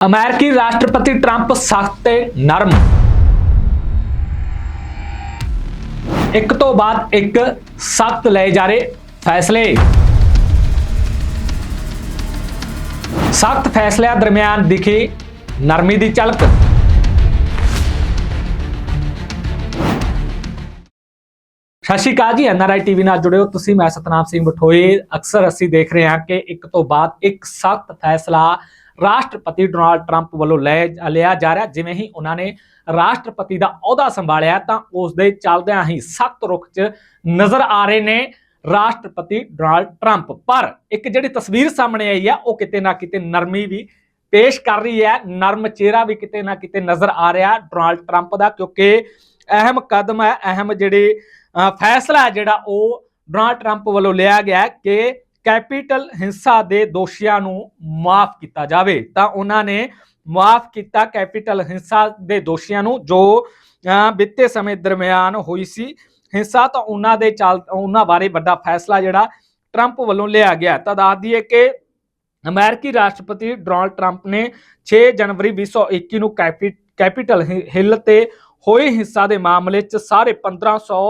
ਅਮਰੀਕੀ ਰਾਸ਼ਟਰਪਤੀ ਟਰੰਪ ਸਖਤ ਤੇ ਨਰਮ। ਇੱਕ ਤੋਂ ਬਾਅਦ ਇੱਕ ਸਖਤ ਲਏ ਜਾ ਰਹੇ ਫੈਸਲੇ। ਸਖਤ ਫੈਸਲਿਆਂ ਦਰਮਿਆਨ ਦਿਖੀ ਨਰਮੀ ਦੀ ਝਲਕ। ਸਤਿ ਸ਼੍ਰੀ ਅਕਾਲ ਜੀ ਐਨਆਰਆਈ ਟੀਵੀ ਨਾਲ ਜੁੜਿਓ ਤੁਸੀਂ, ਮੈਂ ਸਤਨਾਮ ਸਿੰਘ ਬਠੋਏ। ਅਕਸਰ ਅਸੀਂ ਦੇਖ ਰਹੇ ਹਾਂ ਕਿ ਇੱਕ ਤੋਂ ਬਾਅਦ ਇੱਕ ਸਖਤ ਫੈਸਲਾ ਰਾਸ਼ਟਰਪਤੀ ਡੋਨਾਲਡ ਟਰੰਪ ਵੱਲੋਂ ਲੈ ਲਿਆ ਜਾ ਰਿਹਾ। ਜਿਵੇਂ ਹੀ ਉਹਨਾਂ ਨੇ ਰਾਸ਼ਟਰਪਤੀ ਦਾ ਅਹੁਦਾ ਸੰਭਾਲਿਆ ਤਾਂ ਉਸ ਦੇ ਚੱਲਦਿਆਂ ਹੀ ਸਖਤ ਰੁਖ 'ਚ ਨਜ਼ਰ ਆ ਰਹੇ ਨੇ ਰਾਸ਼ਟਰਪਤੀ ਡੋਨਾਲਡ ਟਰੰਪ। ਪਰ ਇੱਕ ਜਿਹੜੀ ਤਸਵੀਰ ਸਾਹਮਣੇ ਆਈ ਆ, ਉਹ ਕਿਤੇ ਨਾ ਕਿਤੇ ਨਰਮੀ ਵੀ ਪੇਸ਼ ਕਰ ਰਹੀ ਹੈ। ਨਰਮ ਚਿਹਰਾ ਵੀ ਕਿਤੇ ਨਾ ਕਿਤੇ ਨਜ਼ਰ ਆ ਰਿਹਾ ਡੋਨਾਲਡ ਟਰੰਪ ਦਾ, ਕਿਉਂਕਿ ਅਹਿਮ ਕਦਮ ਹੈ, ਅਹਿਮ ਜਿਹੜੇ ਫੈਸਲਾ ਹੈ ਜਿਹੜਾ ਉਹ ਡੋਨਾਲਡ ਟਰੰਪ ਵੱਲੋਂ ਲਿਆ ਗਿਆ ਕਿ ਕੈਪੀਟਲ ਹਿੰਸਾ ਦੇ ਦੋਸ਼ੀਆਂ ਨੂੰ ਮਾਫ ਕੀਤਾ ਜਾਵੇ ਤਾਂ ਉਹਨਾਂ ਨੇ ਮਾਫ ਕੀਤਾ ਕੈਪੀਟਲ ਹਿੰਸਾ ਦੇ ਦੋਸ਼ੀਆਂ ਨੂੰ ਜੋ ਅ, ਬੀਤੇ ਸਮੇਂ ਦਰਮਿਆਨ ਹੋਈ ਸੀ। ਹਿੰਸਾ ਤਾਂ ਉਹਨਾਂ ਦੇ ਚੱਲ ਉਹਨਾਂ ਬਾਰੇ ਵੱਡਾ ਫੈਸਲਾ ਜਿਹੜਾ ਟਰੰਪ ਵੱਲੋਂ ਲਿਆ ਗਿਆ। ਤਾਂ ਦੱਸ ਦਈਏ ਕਿ ਅਮਰੀਕੀ ਰਾਸ਼ਟਰਪਤੀ ਡੋਨਾਲਡ ਟਰੰਪ ਨੇ 6 ਜਨਵਰੀ 2021 ਨੂੰ ਕੈਪੀ- ਕੈਪੀਟਲ ਹਿ- ਹਿੱਲ ਤੇ ਹੋਏ ਹਿੰਸਾ ਦੇ ਮਾਮਲੇ 'ਚ ਸਾਰੇ 1500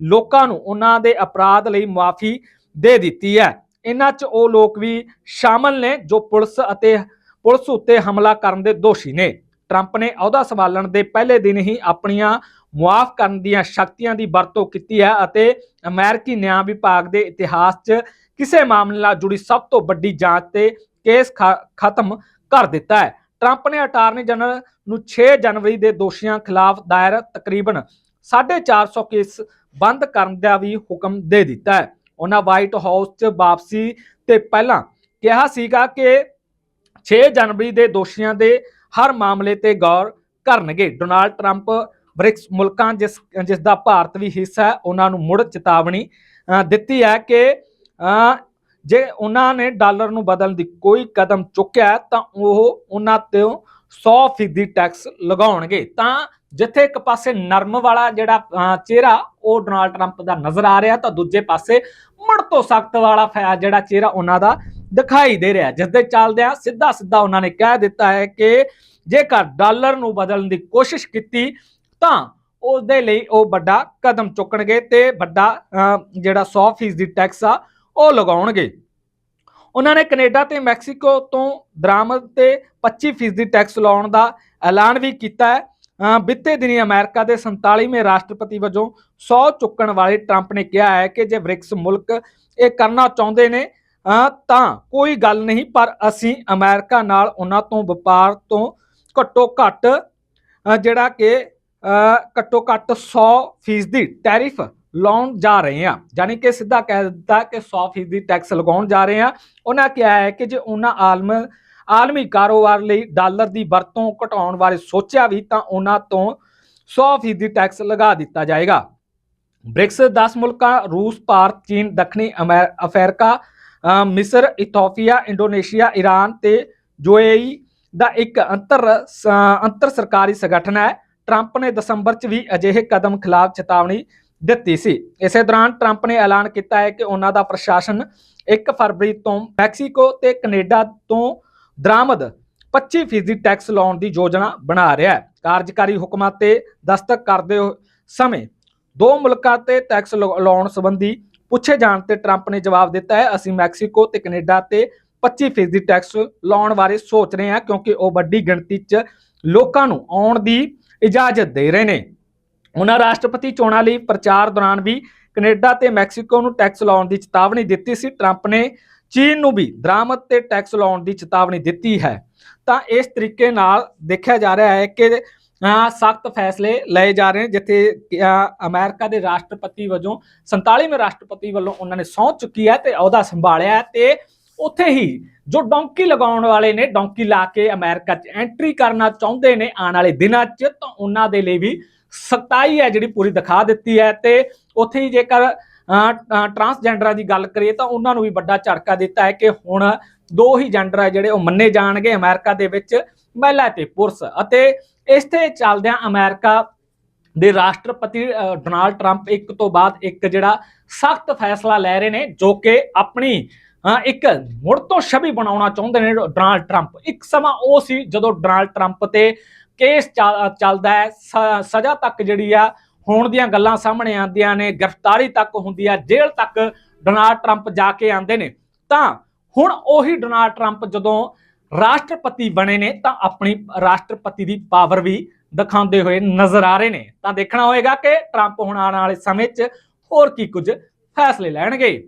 ਲੋਕਾਂ ਨੂੰ ਉਹਨਾਂ ਦੇ ਅਪਰਾਧ ਲਈ ਮਾਫੀ ਦੇ ਦਿੱਤੀ ਹੈ। ਇਹਨਾਂ 'ਚ ਉਹ ਲੋਕ ਵੀ ਸ਼ਾਮਲ ਨੇ ਜੋ ਪੁਲਿਸ ਅਤੇ ਪੁਲਿਸ ਉੱਤੇ ਹਮਲਾ ਕਰਨ ਦੇ ਦੋਸ਼ੀ ਨੇ। ਟਰੰਪ ਨੇ ਅਹੁਦਾ ਸੰਭਾਲਣ ਦੇ ਪਹਿਲੇ ਦਿਨ ਹੀ ਆਪਣੀਆਂ ਮੁਆਫ ਕਰਨ ਦੀਆਂ ਸ਼ਕਤੀਆਂ ਦੀ ਵਰਤੋਂ ਕੀਤੀ ਹੈ ਅਤੇ ਅਮਰੀਕੀ ਨਿਆਂ ਵਿਭਾਗ ਦੇ ਇਤਿਹਾਸ 'ਚ ਕਿਸੇ ਮਾਮਲੇ ਨਾਲ ਜੁੜੀ ਸਭ ਤੋਂ ਵੱਡੀ ਜਾਂਚ ਤੇ ਕੇਸ ਖ- ਖਤਮ ਕਰ ਦਿੱਤਾ ਹੈ। ਟਰੰਪ ਨੇ ਅਟਾਰਨੀ ਜਨਰਲ ਨੂੰ 6 ਜਨਵਰੀ ਦੇ ਦੋਸ਼ੀਆਂ ਖਿਲਾਫ ਦਾਇਰ ਤਕਰੀਬਨ 450 ਕੇਸ ਬੰਦ ਕਰਨ ਦਾ ਵੀ ਹੁਕਮ ਦੇ ਦਿੱਤਾ ਹੈ। ਉਹਨਾਂ ਵਾਈਟ ਹਾਊਸ 'ਚ ਵਾਪਸੀ ਤੇ ਪਹਿਲਾਂ ਕਿਹਾ ਸੀਗਾ ਕਿ 6 ਜਨਵਰੀ ਦੇ ਦੋਸ਼ੀਆਂ ਦੇ ਹਰ ਮਾਮਲੇ ਤੇ ਗੌਰ ਕਰਨਗੇ। ਡੋਨਾਲਡ ਟਰੰਪ ਬ੍ਰਿਕਸ ਮੁਲਕਾਂ ਜਿਸ ਜਿਸ ਦਾ ਭਾਰਤ ਵੀ ਹਿੱਸਾ ਹੈ ਉਹਨਾਂ ਨੂੰ ਮੁੜ ਚੇਤਾਵਨੀ ਦਿੱਤੀ ਹੈ ਕਿ ਅ, ਜੇ ਉਹਨਾਂ ਨੇ ਡਾਲਰ ਨੂੰ ਬਦਲਣ ਦੀ ਕੋਈ ਕਦਮ ਚੁੱਕਿਆ ਤਾਂ ਉਹ ਉਹਨਾਂ ਤੋਂ 100% ਟੈਕਸ ਲਗਾਉਣਗੇ। ਤਾਂ ਜਿੱਥੇ ਇੱਕ ਪਾਸੇ ਨਰਮ ਵਾਲਾ ਜਿਹੜਾ ਚਿਹਰਾ ਉਹ ਡੋਨਾਲਡ ਟਰੰਪ ਦਾ ਨਜ਼ਰ ਆ ਰਿਹਾ ਤਾਂ ਦੂਜੇ ਪਾਸੇ ਮੁੜ ਤੋਂ ਸਖਤ ਵਾਲਾ ਜਿਹੜਾ ਚਿਹਰਾ ਉਹਨਾਂ ਦਾ ਦਿਖਾਈ ਦੇ ਰਿਹਾ। ਜਿਸ ਦੇ ਚੱਲਦਿਆਂ ਸਿੱਧਾ ਸਿੱਧਾ ਉਹਨਾਂ ਨੇ ਕਹਿ ਦਿੱਤਾ ਹੈ ਕਿ ਜੇਕਰ ਡਾਲਰ ਨੂੰ ਬਦਲਣ ਦੀ ਕੋਸ਼ਿਸ਼ ਕੀਤੀ ਤਾਂ ਉਸ ਦੇ ਲਈ ਉਹ ਵੱਡਾ ਕਦਮ ਚੁੱਕਣਗੇ ਤੇ ਵੱਡਾ ਅ, ਜਿਹੜਾ 100% ਟੈਕਸ ਆ ਉਹ ਲਗਾਉਣਗੇ। ਉਹਨਾਂ ਨੇ ਕੈਨੇਡਾ ਤੇ ਮੈਕਸੀਕੋ ਤੋਂ ਦਰਾਮਦ ਤੇ 25% ਦੀ ਟੈਕਸ ਲਾਉਣ ਦਾ ਐਲਾਨ ਵੀ ਕੀਤਾ ਹੈ। ਅ, ਬੀਤੇ ਦਿਨੀ ਅਮਰੀਕਾ ਦੇ 47ਵੇਂ ਰਾਸ਼ਟਰਪਤੀ ਵਜੋਂ 100 ਚੁੱਕਣ ਵਾਲੇ ਟਰੰਪ ਨੇ ਕਿਹਾ ਹੈ ਕਿ ਜੇ ਬ੍ਰਿਕਸ ਮੁਲਕ ਇਹ ਕਰਨਾ ਚਾਹੁੰਦੇ ਨੇ ਤਾਂ ਕੋਈ ਗੱਲ ਨਹੀਂ ਪਰ ਅਸੀਂ ਅਮਰੀਕਾ ਨਾਲ ਉਹਨਾਂ ਤੋਂ ਵਪਾਰ ਤੋਂ ਘੱਟੋ ਘੱਟ ਜਿਹੜਾ ਕਿ ਘੱਟੋ ਘੱਟ 100% ਦੀ ਟੈਰਿਫ ਲਾਉਣ ਜਾ ਰਹੇ ਆ ਯਾਨੀ ਕਿ ਸਿੱਧਾ ਕਹਿ ਦਿੱਤਾ ਕਿ 100% ਦੀ ਟੈਕਸ ਲਗਾਉਣ ਜਾ ਰਹੇ ਆ ਉਹਨਾਂ ਕਿਹਾ ਹੈ ਕਿ ਜੇ ਉਹਨਾਂ ਆਲਮ, ਆਲਮੀ ਕਾਰੋਬਾਰ ਲਈ ਡਾਲਰ ਦੀ ਵਰਤੋਂ ਘਟਾਉਣ ਬਾਰੇ ਸੋਚਿਆ ਵੀ ਤਾਂ ਉਹਨਾਂ ਤੋਂ 100% ਟੈਕਸ ਲਗਾ ਦਿੱਤਾ ਜਾਏਗਾ। ਬ੍ਰਿਕਸ 10 ਮੁਲਕਾਂ, ਰੂਸ, ਭਾਰਤ, ਚੀਨ, ਦੱਖਣੀ ਅਮੈ- ਅਫਰੀਕਾ ਮਿਸਰ, ਇਥੋਪੀਆ, ਇੰਡੋਨੇਸ਼ੀਆ ਈਰਾਨ ਤੇ ਯੂਏਈ ਦਾ ਇੱਕ ਅੰਤਰ ਅੰਤਰ ਸਰਕਾਰੀ ਸੰਗਠਨ ਹੈ। ਟਰੰਪ ਨੇ ਦਸੰਬਰ 'ਚ ਵੀ ਅਜਿਹੇ ਕਦਮ ਖਿਲਾਫ ਚੇਤਾਵਨੀ ਦਿੱਤੀ ਸੀ। ਇਸੇ ਦੌਰਾਨ ਟਰੰਪ ਨੇ ਐਲਾਨ ਕੀਤਾ ਹੈ ਕਿ ਉਹਨਾਂ ਦਾ ਪ੍ਰਸ਼ਾਸਨ 1 ਫਰਵਰੀ ਤੋਂ ਮੈਕਸੀਕੋ ਤੇ ਕੈਨੇਡਾ ਤੋਂ ਦਰਾਮਦ 25% ਟੈਕਸ ਲਾਉਣ ਦੀ ਯੋਜਨਾ ਬਣਾ ਰਿਹਾ ਹੈ। ਕਾਰਜਕਾਰੀ ਹੁਕਮਾਂ ਤੇ ਦਸਤਕ ਕਰਦੇ ਸਮੇਂ ਦੋ ਮੁਲਕਾਂ ਤੇ ਟੈਕਸ ਲਾ- ਲਾਉਣ ਸੰਬੰਧੀ ਪੁੱਛੇ ਜਾਣ ਤੇ ਟਰੰਪ ਨੇ ਜਵਾਬ ਦਿੱਤਾ ਹੈ। ਅਸੀਂ ਮੈਕਸੀਕੋ ਤੇ ਕੈਨੇਡਾ ਤੇ 25% ਟੈਕਸ ਲਾਉਣ ਬਾਰੇ ਸੋਚ ਰਹੇ ਹਾਂ ਕਿਉਂਕਿ ਉਹ ਵੱਡੀ ਗਿਣਤੀ 'ਚ ਲੋਕਾਂ ਨੂੰ ਆਉਣ ਦੀ ਇਜਾਜ਼ਤ ਦੇ ਰਹੇ ਨੇ। ਉਹਨਾਂ ਰਾਸ਼ਟਰਪਤੀ ਚੋਣਾਂ ਲਈ ਪ੍ਰਚਾਰ ਦੌਰਾਨ ਵੀ ਕੈਨੇਡਾ ਤੇ ਮੈਕਸੀਕੋ ਨੂੰ ਟੈਕਸ ਲਾਉਣ ਦੀ ਚੇਤਾਵਨੀ ਦਿੱਤੀ ਸੀ। ਟਰੰਪ ਨੇ ਚੀਨ ਨੂੰ ਵੀ ਦਰਾਮਦ ਤੇ ਟੈਕਸ ਲਾਉਣ ਦੀ ਚੇਤਾਵਨੀ ਦਿੱਤੀ ਹੈ। ਤਾਂ ਇਸ ਤਰੀਕੇ ਨਾਲ ਦੇਖਿਆ ਜਾ ਰਿਹਾ ਹੈ ਕਿ ਸਖਤ ਫੈਸਲੇ ਲਏ ਜਾ ਰਹੇ ਨੇ ਜਿੱਥੇ ਅ, ਅਮਰੀਕਾ ਦੇ ਰਾਸ਼ਟਰਪਤੀ ਵਜੋਂ 47ਵੇਂ ਰਾਸ਼ਟਰਪਤੀ ਵੱਲੋਂ ਉਹਨਾਂ ਨੇ ਸਹੁੰ ਚੁੱਕੀ ਹੈ ਤੇ ਅਹੁਦਾ ਸੰਭਾਲਿਆ ਹੈ ਤੇ ਉੱਥੇ ਹੀ ਜੋ ਡੌਂਕੀ ਲਗਾਉਣ ਵਾਲੇ ਨੇ ਡੌਂਕੀ ਲਾ ਕੇ ਅਮਰੀਕਾ 'ਚ ਐਂਟਰੀ ਕਰਨਾ ਚਾਹੁੰਦੇ ਨੇ ਆਉਣ ਵਾਲੇ ਦਿਨਾਂ 'ਚ ਤਾਂ ਉਹਨਾਂ ਦੇ ਲਈ ਵੀ ਸਖਤਾਈ ਹੈ ਜਿਹੜੀ ਪੂਰੀ ਦਿਖਾ ਦਿੱਤੀ ਹੈ ਤੇ ਉੱਥੇ ਹੀ ਜੇਕਰ ਟਰਾਂਸਜੈਂਡਰਾਂ ਦੀ ਗੱਲ ਕਰੀਏ ਤਾਂ ਉਹਨਾਂ ਨੂੰ ਵੀ ਵੱਡਾ ਝਟਕਾ ਦਿੱਤਾ ਹੈ ਕਿ ਹੁਣ ਦੋ ਹੀ ਜੈਂਡਰ ਹੈ ਜਿਹੜੇ ਉਹ ਮੰਨੇ ਜਾਣਗੇ ਅਮਰੀਕਾ ਦੇ ਵਿੱਚ ਮਹਿਲਾ ਤੇ ਪੁਰਸ਼ ਅਤੇ ਇਸ ਤੇ ਚੱਲਦਿਆਂ ਅਮਰੀਕਾ ਦੇ ਰਾਸ਼ਟਰਪਤੀ ਡੋਨਾਲਡ ਟਰੰਪ ਇੱਕ ਤੋਂ ਬਾਅਦ ਇੱਕ ਜਿਹੜਾ ਸਖਤ ਫੈਸਲਾ ਲੈ ਰਹੇ ਨੇ ਜੋ ਕਿ ਆਪਣੀ, ਅਹ, ਇੱਕ ਮੁੜ ਤੋਂ ਛਵੀ ਬਣਾਉਣਾ ਚਾਹੁੰਦੇ ਨੇ ਡੋਨਾਲਡ ਟਰੰਪ। ਇੱਕ ਸਮਾਂ ਉਹ ਸੀ ਜਦੋਂ ਡੋਨਾਲਡ ਟਰੰਪ ਤੇ ਕੇਸ ਚੱਲ- ਚੱਲਦਾ ਹੈ। ਸਜ਼ਾ ਤੱਕ ਜਿਹੜੀ ਆ, ਹੋਣ ਦੀਆਂ ਗੱਲਾਂ ਸਾਹਮਣੇ ਆਉਂਦੀਆਂ ਨੇ, ਗ੍ਰਿਫਤਾਰੀ ਤੱਕ ਹੁੰਦੀ ਆ, ਜੇਲ੍ਹ ਤੱਕ ਡੋਨਾਲਡ ਟਰੰਪ ਜਾ ਕੇ ਆਉਂਦੇ ਨੇ। ਤਾਂ ਹੁਣ ਉਹੀ ਡੋਨਾਲਡ ਟਰੰਪ ਜਦੋਂ ਰਾਸ਼ਟਰਪਤੀ ਬਣੇ ਨੇ, ਤਾਂ ਆਪਣੀ ਰਾਸ਼ਟਰਪਤੀ ਦੀ ਪਾਵਰ ਵੀ ਦਿਖਾਉਂਦੇ ਹੋਏ ਨਜ਼ਰ ਆ ਰਹੇ ਨੇ। ਤਾਂ ਦੇਖਣਾ ਹੋਏਗਾ ਕਿ ਟਰੰਪ ਹੁਣ ਆਉਣ ਵਾਲੇ ਸਮੇਂ 'ਚ ਹੋਰ ਕੀ ਕੁਝ ਫੈਸਲੇ ਲੈਣਗੇ।